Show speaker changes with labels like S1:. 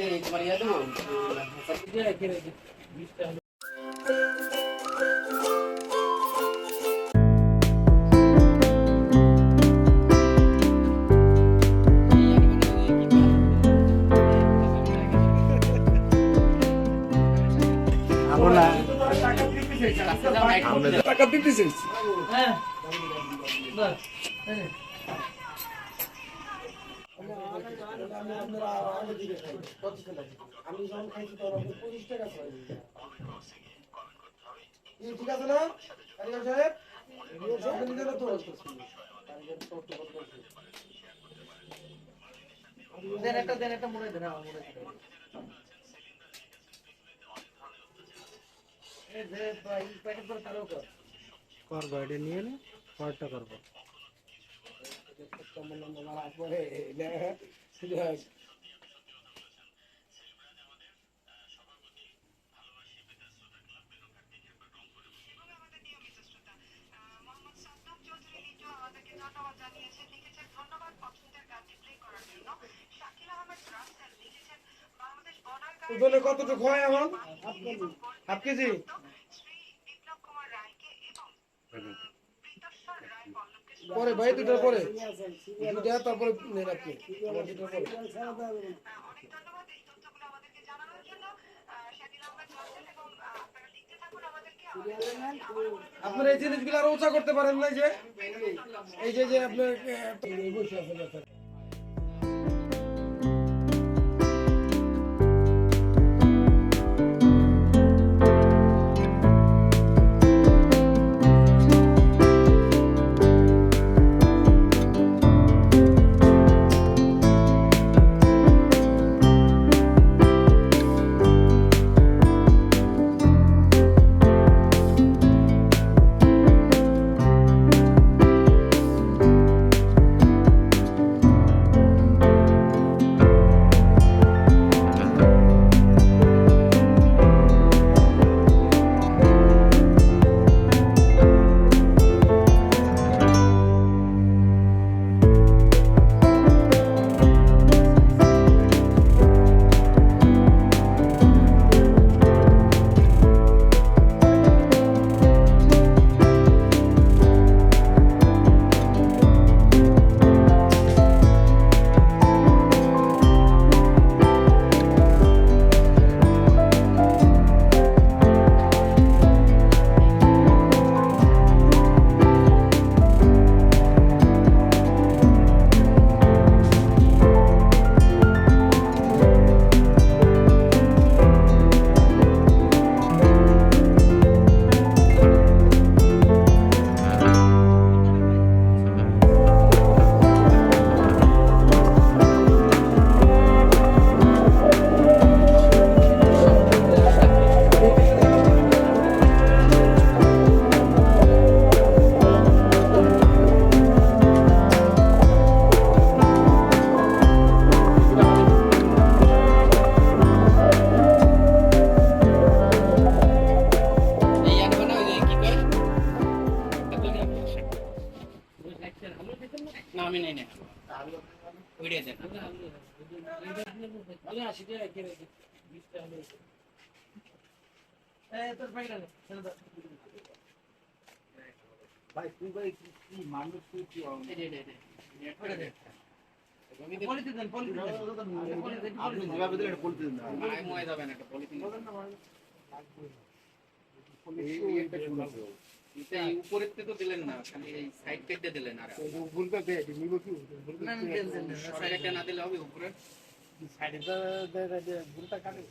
S1: তোমার ইয়া দেবো
S2: টাকা দিতেছিস আমি যখন খাইছি তখন আপনি পঁচিশ টাকা চাইলেন। ই ঠিক আছে না কারিগর সাহেব আপনি নিজেরা তো
S3: দেন একটা দেন একটা মনে দেন আমার মনে দেন এই যে ভাই প্যাকেট করে চালু কর
S2: করবো এটা নিয়ে নে পরেরটা করবো পরে
S4: মোহাম্মদ সাদ্দাম চৌধুরী লিটু আমাদেরকে ধন্যবাদ জানিয়েছেন লিখেছেন ধন্যবাদ পছন্দের গানটি প্লে করার জন্য শাকিল আহমেদ রাসেল লিখেছেন বাংলাদেশ বর্ডার গার্ড
S2: ওজনে কতটুকু হয় এখন? Half kg.
S4: শ্রী বিপ্লব কুমার রায়কে এবং
S2: পরে ভাই দুটার পরে। দুটা তারপরে নেন আপনি। দুটার পরে।
S4: আপনারা
S2: এই জিনিসগুলো আরও উঁচা করতে পারেন না যে? এই যে যে আপনার বসে আছেন
S3: ওটা দে
S1: আমি দিলাম।
S3: পলিতে দেন পলিতে দেন পলিতে দেন
S5: আপনি
S3: পলিতে
S5: যেভাবে দিলেন পলিথিন এই-
S1: থেকে তো দিলেন না খালি এই সাইড কেটে দিলেন আর
S5: যে ভুলটা নিব কি?
S3: না
S1: একটা না দিলে হবে উপরে
S5: সাইডে ভুলটা কাটে।